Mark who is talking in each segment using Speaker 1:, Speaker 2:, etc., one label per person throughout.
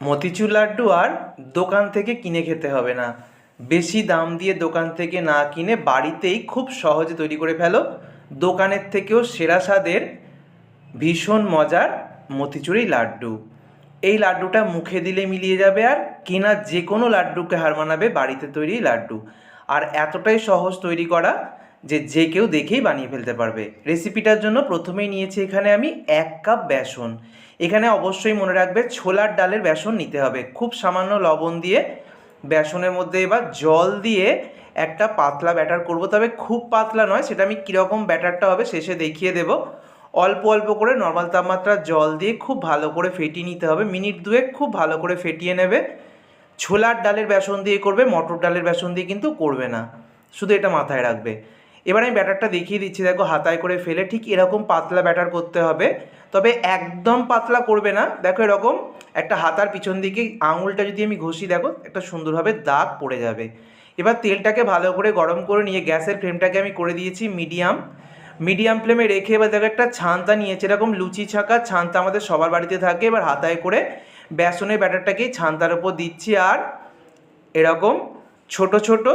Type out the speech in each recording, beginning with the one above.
Speaker 1: মতিচুর লাড্ডু আর দোকান থেকে কিনে খেতে হবে না। বেশি দাম দিয়ে দোকান থেকে না কিনে বাড়িতেই খুব সহজে তৈরি করে ফেলো। দোকানের থেকেও সেরা স্বাদের ভীষণ মজার মতিচুরি লাড্ডু। এই লাড্ডুটা মুখে দিলে মিলিয়ে যাবে আর কেনা যে কোনো লাড্ডুকে হার মানাবে বাড়িতে তৈরি লাড্ডু। আর এতটাই সহজ তৈরি করা যে যে কেউ দেখেই বানিয়ে ফেলতে পারবে। রেসিপিটার জন্য প্রথমেই নিয়েছি এখানে আমি এক কাপ বেসন। এখানে অবশ্যই মনে রাখবে ছোলার ডালের বেসন নিতে হবে। খুব সামান্য লবণ দিয়ে বেসনের মধ্যে এবার জল দিয়ে একটা পাতলা ব্যাটার করব। তবে খুব পাতলা নয়, সেটা আমি কীরকম ব্যাটারটা হবে শেষে দেখিয়ে দেব। অল্প অল্প করে নর্মাল তাপমাত্রার জল দিয়ে খুব ভালো করে ফেটিয়ে নিতে হবে। মিনিট দুয়েক খুব ভালো করে ফেটিয়ে নেবে। ছোলার ডালের বেসন দিয়ে করবে, মটর ডালের বেসন দিয়ে কিন্তু করবে না। শুধু এটা মাথায় রাখবে। এবার আমি ব্যাটারটা দেখিয়ে দিচ্ছি, দেখো হাতায় করে ফেলে ঠিক এরকম পাতলা ব্যাটার করতে হবে। তবে একদম পাতলা করবে না। দেখো এরকম একটা হাতার পিছন দিকে আঙুলটা যদি আমি ঘষি, দেখো একটা সুন্দরভাবে দাগ পড়ে যাবে। এবার তেলটাকে ভালো করে গরম করে নিয়ে গ্যাসের ফ্লেমটাকে আমি করে দিয়েছি মিডিয়াম। মিডিয়াম ফ্লেমে রেখে এবার দেখো একটা ছান্তা নিয়েছে, এরকম লুচি ছাকা ছান্তা আমাদের সবার বাড়িতে থাকে। এবার হাতায় করে বেসনের ব্যাটারটাকেই ছান্তার ওপর দিচ্ছি আর এরকম ছোট ছোট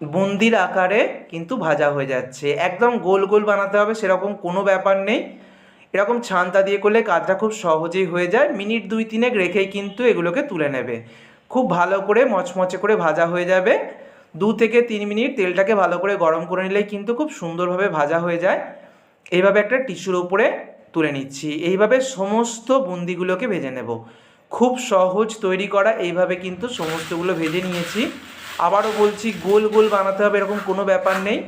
Speaker 1: বুন্দির আকারে কিন্তু ভাজা হয়ে যাচ্ছে। একদম গোল গোল বানাতে হবে, সেরকম কোনো ব্যাপার নেই। এরকম ছান্তা দিয়ে করলে কাজটা খুব সহজেই হয়ে যায়। মিনিট দুই তিনেক রেখেই কিন্তু এগুলোকে তুলে নেবে। খুব ভালো করে মচমচে করে ভাজা হয়ে যাবে। দু থেকে তিন মিনিট তেলটাকে ভালো করে গরম করে নিলেই কিন্তু খুব সুন্দরভাবে ভাজা হয়ে যায়। এইভাবে একটা টিস্যুর উপরে তুলে নিচ্ছি। এইভাবে সমস্ত বুন্দিগুলোকে ভেজে নেব। খুব সহজ তৈরি করা এইভাবে কিন্তু সমস্তগুলো ভেজে নিয়েছি। আবারও বলছি, গোল গোল বানাতে হবে, এরকম কোনো ব্যাপার নেই।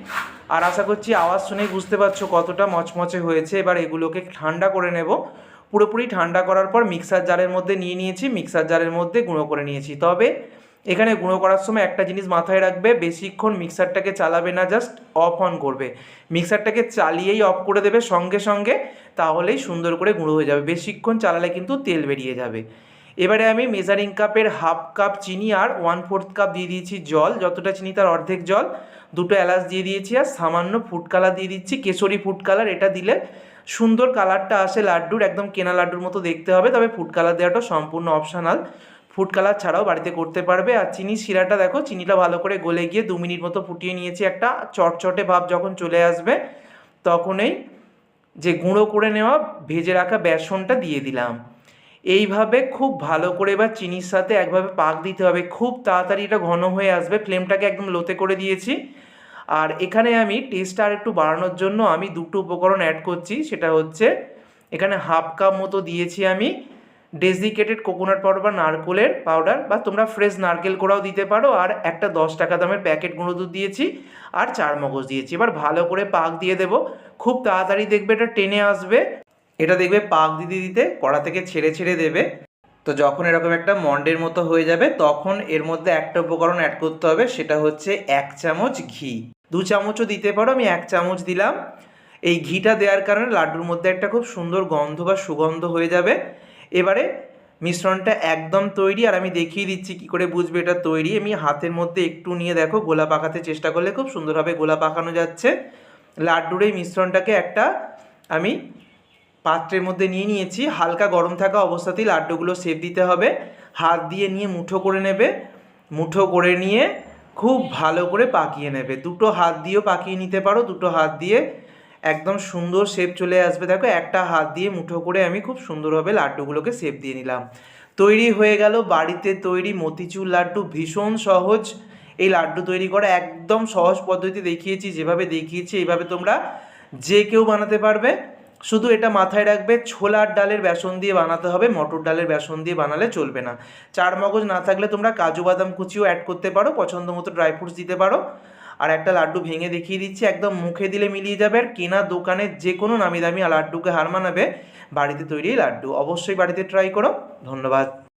Speaker 1: আর আশা করছি আওয়াজ শুনেই বুঝতে পারছ কতটা মচমচে হয়েছে। এবার এগুলোকে ঠান্ডা করে নেব। পুরোপুরি ঠান্ডা করার পর মিক্সার জারের মধ্যে নিয়ে নিয়েছি, মিক্সার জারের মধ্যে গুঁড়ো করে নিয়েছি। তবে এখানে গুঁড়ো করার সময় একটা জিনিস মাথায় রাখবে, বেশিক্ষণ মিক্সারটাকে চালাবে না, জাস্ট অফ অন করবে। মিক্সারটাকে চালিয়েই অফ করে দেবে সঙ্গে সঙ্গে, তাহলেই সুন্দর করে গুঁড়ো হয়ে যাবে। বেশিক্ষণ চালালে কিন্তু তেল বেরিয়ে যাবে। এবারে আমি মেজারিং কাপের হাফ কাপ চিনি আর ওয়ান ফোর্থ কাপ দিয়ে দিয়েছি জল। যতটা চিনি তার অর্ধেক জল। দুটো এলাচ দিয়ে দিয়েছি আর সামান্য ফুড কালার দিয়ে দিচ্ছি। কেশরি ফুড কালার এটা দিলে সুন্দর কালারটা আসে লাড্ডুর। একদম কেনা লাড্ডুর মতো দেখতে হবে। তবে ফুড কালার দেওয়াটা সম্পূর্ণ অপশনাল ফুড কালার ছাড়াও বাড়িতে করতে পারবে। আর চিনি শিরাটা দেখো, চিনিটা ভালো করে গলে গিয়ে দু মিনিট মতো ফুটিয়ে নিয়েছি। একটা চটচটে ভাব যখন চলে আসবে তখনই যে গুঁড়ো করে নেওয়া ভেজে রাখা বেসনটা দিয়ে দিলাম। এইভাবে খুব ভালো করে এবার চিনির সাথে একভাবে পাক দিতে হবে। খুব তাড়াতাড়ি এটা ঘন হয়ে আসবে। ফ্লেমটাকে একদম লোতে করে দিয়েছি। আর এখানে আমি টেস্টটা আর একটু বাড়ানোর জন্য আমি দুটো উপকরণ অ্যাড করছি। সেটা হচ্ছে এখানে হাফ কাপ মতো দিয়েছি আমি ডেজিকেটেড কোকোনাট পাউডার বা নারকেলের পাউডার বা তোমরা ফ্রেশ নারকেল কোড়াও দিতে পারো। আর একটা দশ টাকা দামের প্যাকেট গুঁড়ো দুধ দিয়েছি আর চার মগজ দিয়েছি। এবার ভালো করে পাক দিয়ে দেবো। খুব তাড়াতাড়ি দেখবে এটা টেনে আসবে। এটা দেখবে পাক দিতে দিতে কড়া থেকে ছেড়ে ছেড়ে দেবে। তো যখন এরকম একটা মন্ডের মতো হয়ে যাবে, তখন এর মধ্যে একটা উপকরণ অ্যাড করতে হবে, সেটা হচ্ছে এক চামচ ঘি। দু চামচও দিতে পারো, আমি এক চামচ দিলাম। এই ঘিটা দেওয়ার কারণে লাড্ডুর মধ্যে একটা খুব সুন্দর গন্ধ বা সুগন্ধ হয়ে যাবে। এবারে মিশ্রণটা একদম তৈরি, আর আমি দেখিয়ে দিচ্ছি কি করে বুঝবে এটা তৈরি। আমি হাতের মধ্যে একটু নিয়ে দেখো গোলা পাকাতে চেষ্টা করলে খুব সুন্দরভাবে গোলা পাকানো যাচ্ছে। লাড্ডুর এই মিশ্রণটাকে একটা আমি পাত্রের মধ্যে নিয়ে নিয়েছি, হালকা গরম থাকা অবস্থাতেই লাড্ডুগুলো সেপ দিতে হবে। হাত দিয়ে নিয়ে মুঠো করে নেবে। মুঠো করে নিয়ে খুব ভালো করে পাকিয়ে নেবে। দুটো হাত দিয়েও পাকিয়ে নিতে পারো, দুটো হাত দিয়ে একদম সুন্দর শেপ চলে আসবে। দেখো, একটা হাত দিয়ে মুঠো করে আমি খুব সুন্দরভাবে লাড্ডুগুলোকে শেপ দিয়ে নিলাম। তৈরি হয়ে গেল বাড়িতে তৈরি মতিচুর লাড্ডু। ভীষণ সহজ। এই লাড্ডু তৈরি করা একদম সহজ পদ্ধতি দেখিয়েছি, যেভাবে দেখিয়েছি, এইভাবে তোমরা যে কেউ বানাতে পারবে। শুধু এটা মাথায় রাখবে, ছোলার ডালের বেসন দিয়ে বানাতে হবে, মটর ডালের বেসন দিয়ে বানালে চলবে না। চার মগজ না থাকলে তোমরা কাজু, বাদাম কুচিও অ্যাড করতে পারো, পছন্দ মতো ড্রাই ফ্রুটস দিতে পারো। আর একটা লাড্ডু ভেঙে দেখিয়ে দিচ্ছি, একদম মুখে দিলে মিলিয়ে যাবে আর কেনা দোকানে যে কোনো নামি দামি লাড্ডুকে হার মানাবে, বাড়িতে তৈরি লাড্ডু। অবশ্যই বাড়িতে ট্রাই করো। ধন্যবাদ।